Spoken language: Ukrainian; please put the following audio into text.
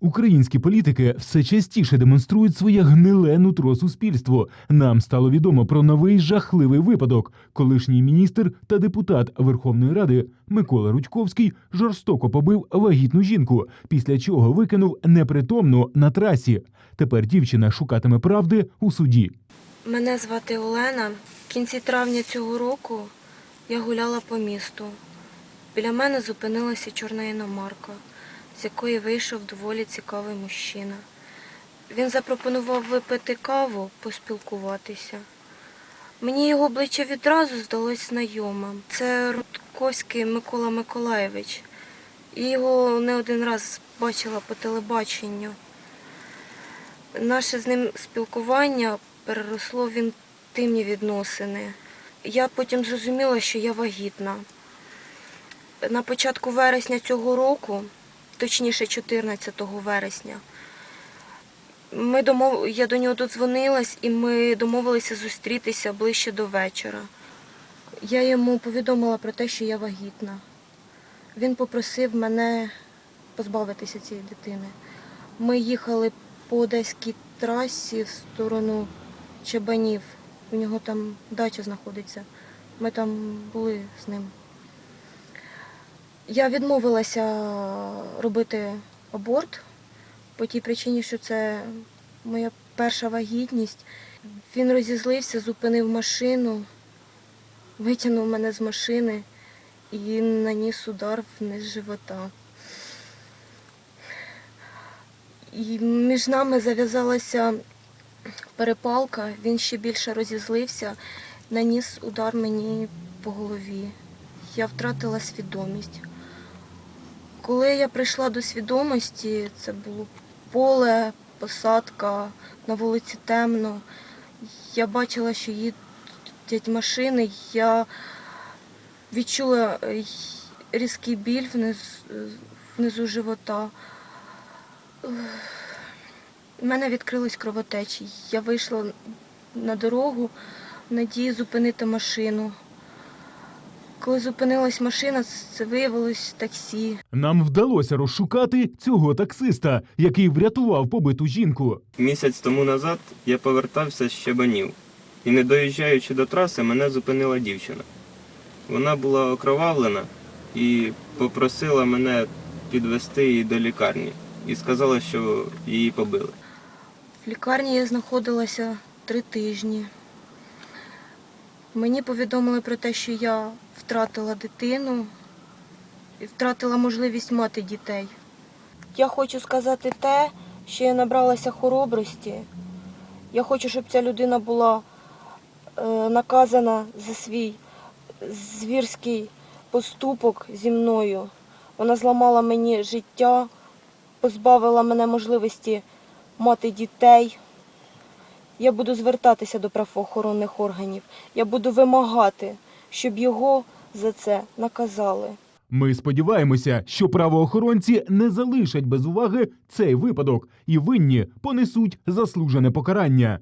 Українські політики все частіше демонструють своє гниле нутро суспільству. Нам стало відомо про новий жахливий випадок. Колишній міністр та депутат Верховної Ради Микола Рудьковський жорстоко побив вагітну жінку, після чого викинув непритомну на трасі. Тепер дівчина шукатиме правди у суді. Мене звати Олена. В кінці травня цього року я гуляла по місту. Біля мене зупинилася чорна іномарка, з якої вийшов доволі цікавий мужчина. Він запропонував випити каву, поспілкуватися. Мені його обличчя відразу здалось знайомим. Це Рудковський Микола Миколаєвич. Його не один раз бачила по телебаченню. Наше з ним спілкування переросло в інтимні відносини. Я потім зрозуміла, що я вагітна. На початку вересня цього року, точніше 14 вересня, ми домов... я до нього додзвонилась і ми домовилися зустрітися ближче до вечора. Я йому повідомила про те, що я вагітна. Він попросив мене позбавитися цієї дитини. Ми їхали по одеській трасі в сторону Чебанів. У нього там дача знаходиться. Ми там були з ним. Я відмовилася робити аборт по тій причині, що це моя перша вагітність. Він розізлився, зупинив машину, витягнув мене з машини і наніс удар вниз живота. І між нами зав'язалася перепалка, він ще більше розізлився, наніс удар мені по голові. Я втратила свідомість. Коли я прийшла до свідомості, це було поле, посадка, на вулиці темно. Я бачила, що їдять машини. Я відчула е, різкий біль внизу, внизу живота. У мене відкрились кровотечі. Я вийшла на дорогу в надії зупинити машину. Коли зупинилась машина, це виявилось таксі. Нам вдалося розшукати цього таксиста, який врятував побиту жінку. Місяць тому назад я повертався з Щебанів, і не доїжджаючи до траси, мене зупинила дівчина. Вона була окровавлена і попросила мене підвести її до лікарні і сказала, що її побили. В лікарні я знаходилася три тижні. Мені повідомили про те, що я втратила дитину і втратила можливість мати дітей. Я хочу сказати те, що я набралася хоробрості. Я хочу, щоб ця людина була е, наказана за свій звірський поступок зі мною. Вона зламала мені життя, позбавила мене можливості мати дітей. Я буду звертатися до правоохоронних органів. Я буду вимагати, щоб його за це наказали. Ми сподіваємося, що правоохоронці не залишать без уваги цей випадок і винні понесуть заслужене покарання.